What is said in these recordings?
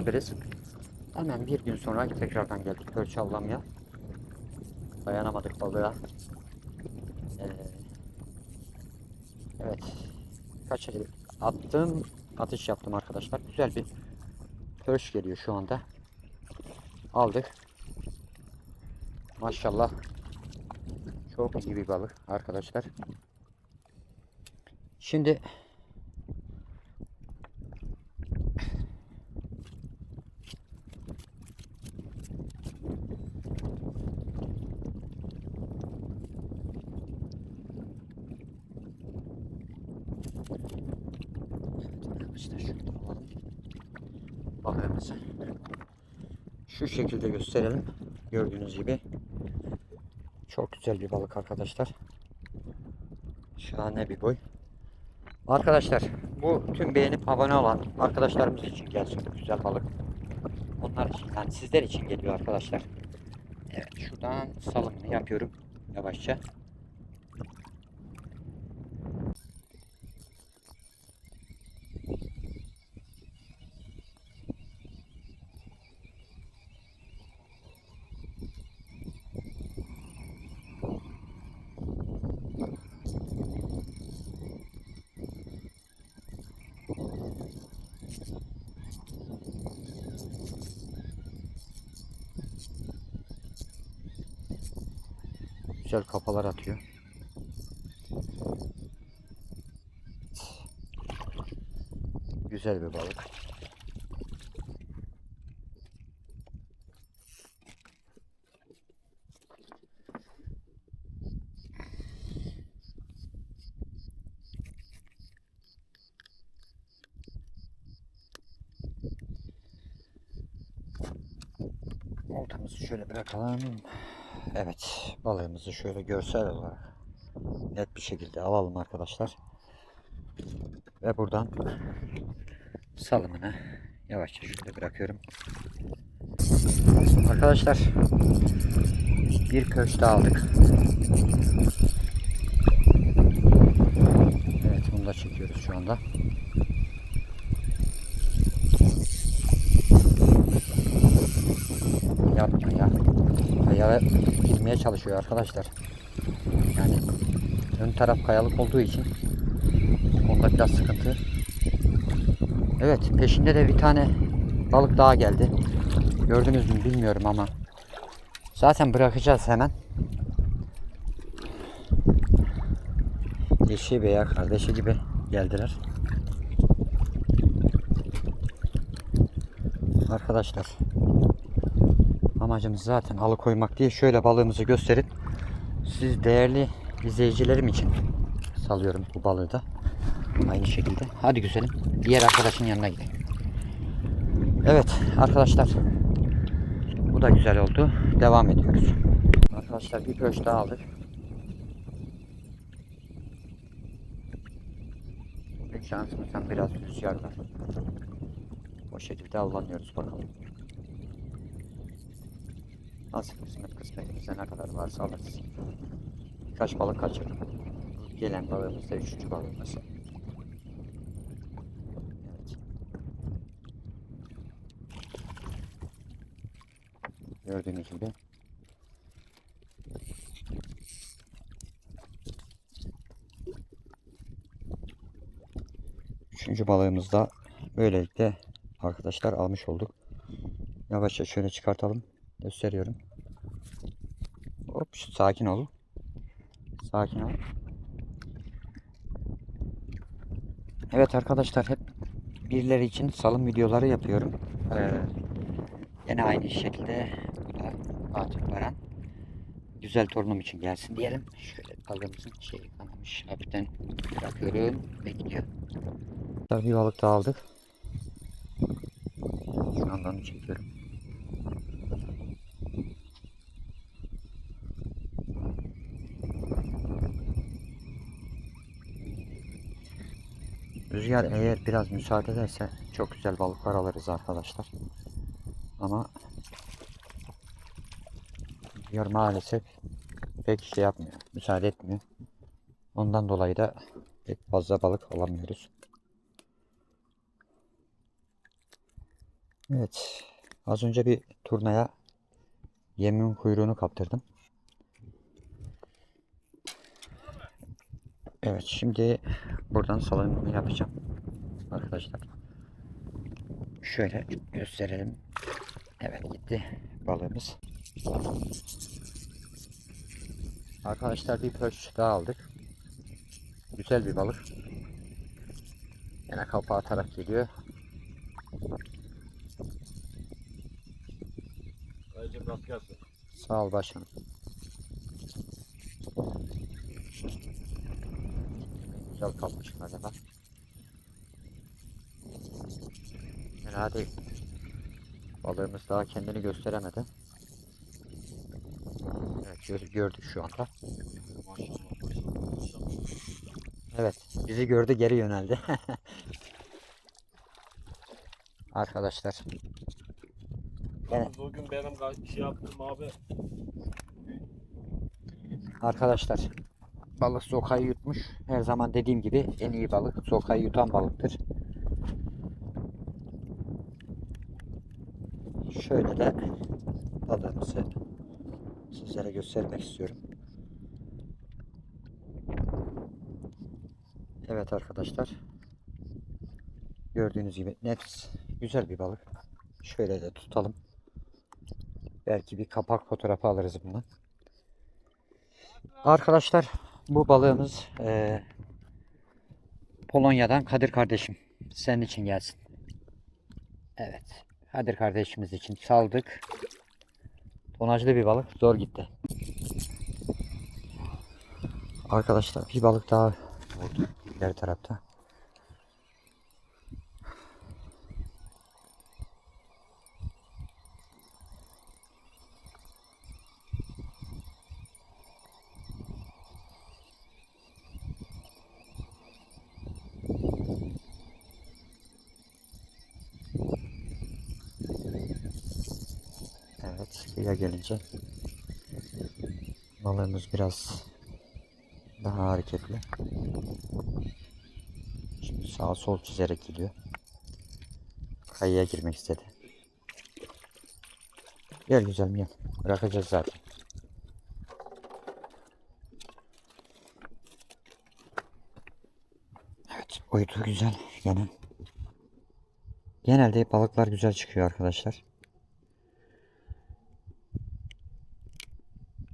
beraberiz. Hemen bir gün sonra tekrardan geldik Pörçü avlamaya. Dayanamadık balığa. Ee, evet. Kaç attım. Atış yaptım arkadaşlar. Güzel bir pörç geliyor şu anda. Aldık. Maşallah. Çok iyi bir balık arkadaşlar. Şimdi arkadaşlar şöyle alalım. Balığımızı. Şu şekilde gösterelim. Gördüğünüz gibi. Çok güzel bir balık arkadaşlar. Şahane bir boy. Arkadaşlar bu tüm beğenip abone olan arkadaşlarımız için gelsin güzel balık. Onlar için yani sizler için geliyor arkadaşlar. Evet şuradan salımını yapıyorum yavaşça. Güzel kafalar atıyor. Güzel bir balık. Oltamızı şöyle bırakalım. Evet, balığımızı şöyle görsel olarak net bir şekilde alalım arkadaşlar. Ve buradan salımını yavaşça şöyle bırakıyorum. Arkadaşlar bir köşte aldık. Evet, bunu da çekiyoruz şu anda. Yapma ya. Girmeye çalışıyor arkadaşlar. Yani ön taraf kayalık olduğu için onda biraz sıkıntı. Evet peşinde de bir tane balık daha geldi. Gördünüz mü bilmiyorum ama zaten bırakacağız hemen. Eşi veya kardeşi gibi geldiler. Arkadaşlar Amacımız zaten alıkoymak değil. Şöyle balığımızı gösterip siz değerli izleyicilerim için salıyorum bu balığı da. Aynı şekilde. Hadi güzelim. Diğer arkadaşın yanına gidelim. Evet arkadaşlar. Bu da güzel oldu. Devam ediyoruz. Arkadaşlar bir pöş daha aldık. Şansımızdan biraz rüzgar var. O şekilde avlanıyoruz bakalım. Nasip kısmet kısmetimize ne kadar varsa alırız. Birkaç balık kaçırdım. Gelen balığımız da üçüncü balığımız. Evet. Gördüğünüz gibi. Üçüncü balığımız da böylelikle arkadaşlar almış olduk. Yavaşça şöyle çıkartalım. Gösteriyorum. Hop sakin ol. Sakin ol. Evet arkadaşlar hep birileri için salım videoları yapıyorum. Ee, yine aynı şekilde bu da Fatih Baran. Güzel torunum için gelsin diyelim. Şöyle balığımızın şeyi kanamış. Hafiften bırakıyorum ve gidiyor. Bir balık daha aldık. Şu anda onu çekiyorum. Rüzgar eğer biraz müsaade ederse çok güzel balıklar alırız arkadaşlar. Ama rüzgar maalesef pek şey yapmıyor. Müsaade etmiyor. Ondan dolayı da pek fazla balık alamıyoruz. Evet. Az önce bir turnaya yemin kuyruğunu kaptırdım. Evet şimdi buradan salınımı yapacağım. Arkadaşlar. Şöyle gösterelim. Evet gitti balığımız. Arkadaşlar bir pörç daha aldık. Güzel bir balık. Yine kapağı atarak geliyor. Ayrıca rast gelsin. Sağ ol başkanım. Güzel kalkmış galiba. Fena değil. Balığımız daha kendini gösteremedi. Evet gö- gördük şu anda. Evet bizi gördü geri yöneldi. Arkadaşlar Yalnız o gün benim şey yaptım abi. Arkadaşlar balık sokayı yutmuş. Her zaman dediğim gibi en iyi balık sokayı yutan balıktır. Şöyle de balığımızı sizlere göstermek istiyorum. Evet arkadaşlar. Gördüğünüz gibi net güzel bir balık. Şöyle de tutalım. Belki bir kapak fotoğrafı alırız bundan. Arkadaşlar bu balığımız eee, Polonya'dan Kadir kardeşim. Senin için gelsin. Evet. Kadir kardeşimiz için saldık. Tonajlı bir balık. Zor gitti. Arkadaşlar bir balık daha oldu. ileri tarafta. Kıyıya gelince balığımız biraz daha hareketli. Şimdi sağ sol çizerek gidiyor. Kayaya girmek istedi. Gel güzelim gel. Bırakacağız zaten. Evet, uydu güzel gene. Genelde balıklar güzel çıkıyor arkadaşlar.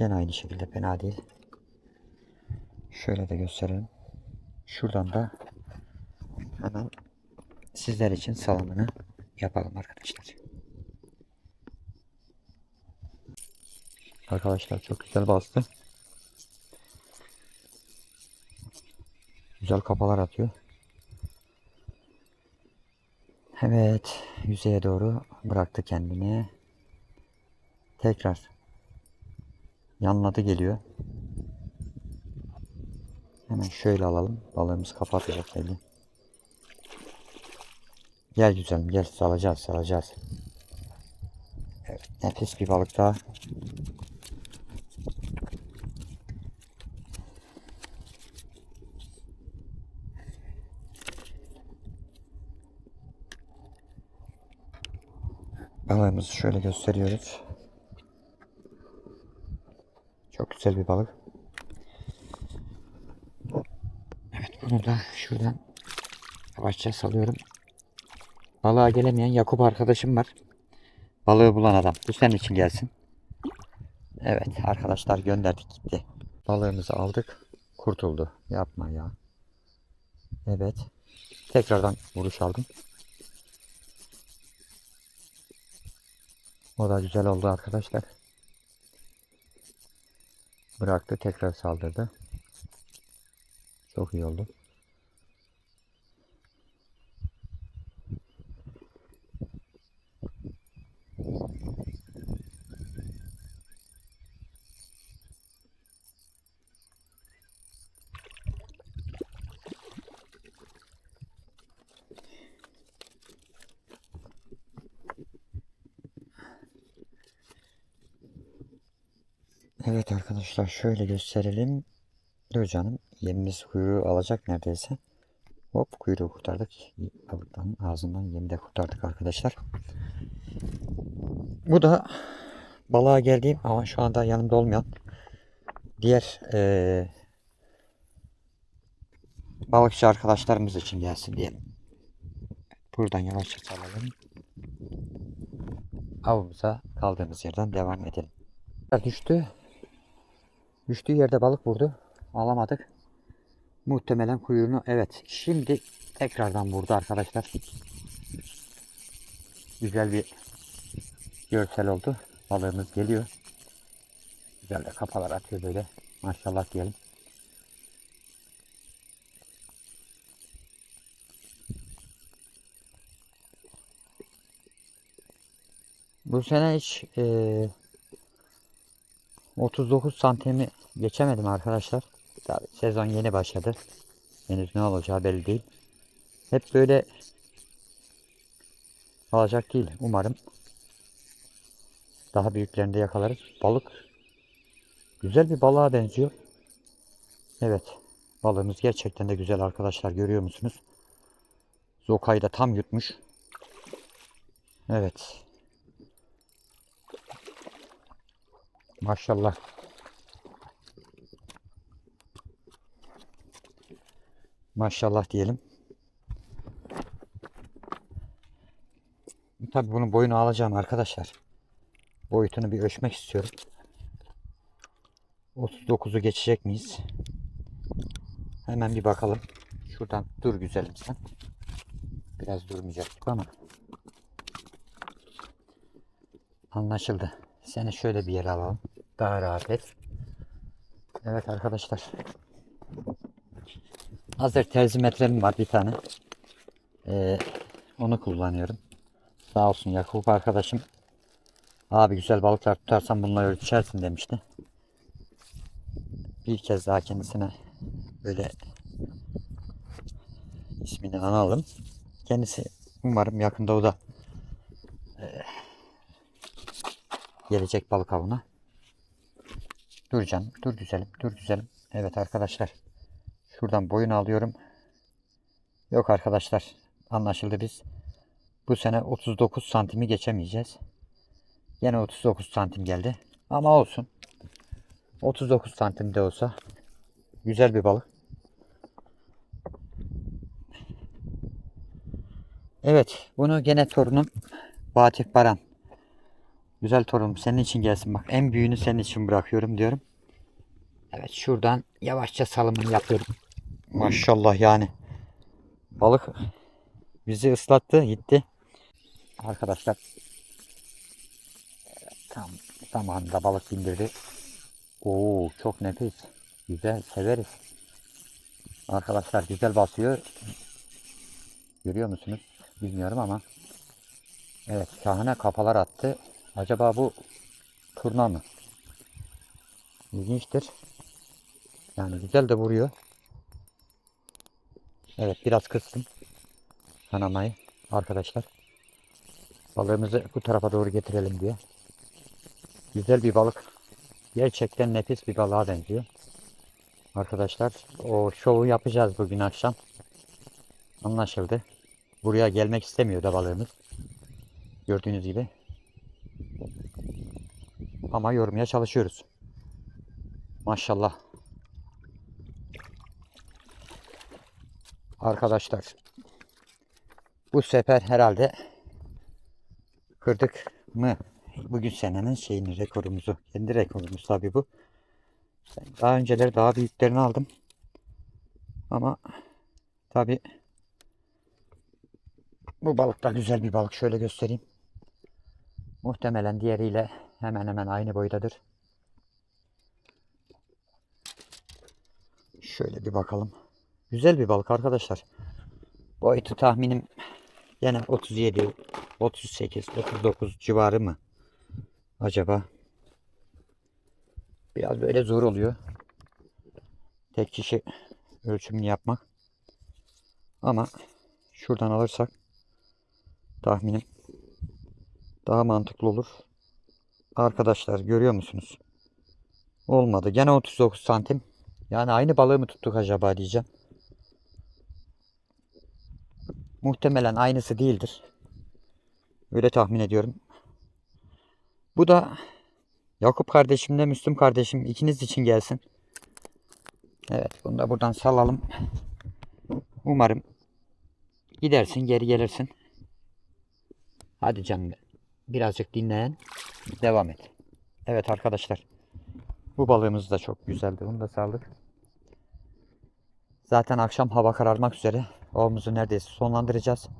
Yine aynı şekilde fena değil. Şöyle de gösterelim. Şuradan da hemen sizler için salımını yapalım arkadaşlar. Arkadaşlar çok güzel bastı. Güzel kafalar atıyor. Evet, yüzeye doğru bıraktı kendini. Tekrar yanladı geliyor. Hemen şöyle alalım. Balığımız kafa atacak belli. Gel güzelim gel salacağız salacağız. Evet, nefis bir balık daha. Balığımızı şöyle gösteriyoruz. Çok güzel bir balık. Evet bunu da şuradan yavaşça salıyorum. Balığa gelemeyen Yakup arkadaşım var. Balığı bulan adam. Bu senin için gelsin. Evet arkadaşlar gönderdik gitti. Balığımızı aldık. Kurtuldu. Yapma ya. Evet. Tekrardan vuruş aldım. O da güzel oldu arkadaşlar. Bıraktı tekrar saldırdı. Çok iyi oldu. Evet arkadaşlar şöyle gösterelim. Dur canım yemimiz kuyruğu alacak neredeyse. Hop kuyruğu kurtardık. Balıktan ağzından yemi de kurtardık arkadaşlar. Bu da balığa geldiğim ama şu anda yanımda olmayan diğer eee, balıkçı arkadaşlarımız için gelsin diyelim. Buradan yavaşça salalım. Avımıza kaldığımız yerden devam edelim. Düştü. Düştüğü yerde balık vurdu. Alamadık. Muhtemelen kuyruğunu evet. Şimdi tekrardan vurdu arkadaşlar. Güzel bir görsel oldu. Balığımız geliyor. Güzel de kafalar atıyor böyle. Maşallah diyelim. Bu sene hiç eee 39 santimi geçemedim arkadaşlar. Tabii sezon yeni başladı. Henüz ne olacağı belli değil. Hep böyle alacak değil. Umarım daha büyüklerinde yakalarız. Balık güzel bir balığa benziyor. Evet. Balığımız gerçekten de güzel arkadaşlar. Görüyor musunuz? Zokayı da tam yutmuş. Evet. Maşallah. Maşallah diyelim. Tabii bunun boyunu alacağım arkadaşlar. Boyutunu bir ölçmek istiyorum. 39'u geçecek miyiz? Hemen bir bakalım. Şuradan dur güzelim sen. Biraz durmayacaktık ama. Anlaşıldı. Seni şöyle bir yere alalım. Daha rahat et. Evet arkadaşlar. Hazır terzimetrem var bir tane. Ee, onu kullanıyorum. Sağ olsun Yakup arkadaşım. Abi güzel balıklar tutarsan bunları ölçersin demişti. Bir kez daha kendisine böyle ismini analım. Kendisi umarım yakında o da e, gelecek balık avına. Dur canım, dur güzelim, dur güzelim. Evet arkadaşlar. Şuradan boyun alıyorum. Yok arkadaşlar. Anlaşıldı biz. Bu sene 39 santimi geçemeyeceğiz. Yine 39 santim geldi. Ama olsun. 39 santim de olsa güzel bir balık. Evet. Bunu gene torunum Fatih Baran. Güzel torunum senin için gelsin bak. En büyüğünü senin için bırakıyorum diyorum. Evet şuradan yavaşça salımını yapıyorum. Maşallah yani. Balık bizi ıslattı gitti. Arkadaşlar tam zamanında balık indirdi. Oo çok nefis. Güzel severiz. Arkadaşlar güzel basıyor. Görüyor musunuz? Bilmiyorum ama. Evet şahane kafalar attı. Acaba bu turna mı? İlginçtir. Yani güzel de vuruyor. Evet biraz kıstım. Kanamayı arkadaşlar. Balığımızı bu tarafa doğru getirelim diye. Güzel bir balık. Gerçekten nefis bir balığa benziyor. Arkadaşlar o şovu yapacağız bugün akşam. Anlaşıldı. Buraya gelmek istemiyor da balığımız. Gördüğünüz gibi. Ama yormaya çalışıyoruz. Maşallah. Arkadaşlar bu sefer herhalde kırdık mı? Bugün senenin şeyini rekorumuzu. Kendi rekorumuz tabi bu. Daha önceleri daha büyüklerini aldım. Ama tabi bu balık da güzel bir balık. Şöyle göstereyim. Muhtemelen diğeriyle hemen hemen aynı boydadır. Şöyle bir bakalım. Güzel bir balık arkadaşlar. Boyutu tahminim yine 37, 38, 39 civarı mı? Acaba? Biraz böyle zor oluyor. Tek kişi ölçümünü yapmak. Ama şuradan alırsak tahminim daha mantıklı olur. Arkadaşlar görüyor musunuz? Olmadı. Gene 39 santim. Yani aynı balığı mı tuttuk acaba diyeceğim. muhtemelen aynısı değildir. Öyle tahmin ediyorum. Bu da Yakup kardeşimle Müslüm kardeşim ikiniz için gelsin. Evet bunu da buradan salalım. Umarım gidersin geri gelirsin. Hadi canım birazcık dinleyen devam et. Evet arkadaşlar bu balığımız da çok güzeldi. Bunu da saldık. Zaten akşam hava kararmak üzere. Avımızı neredeyse sonlandıracağız.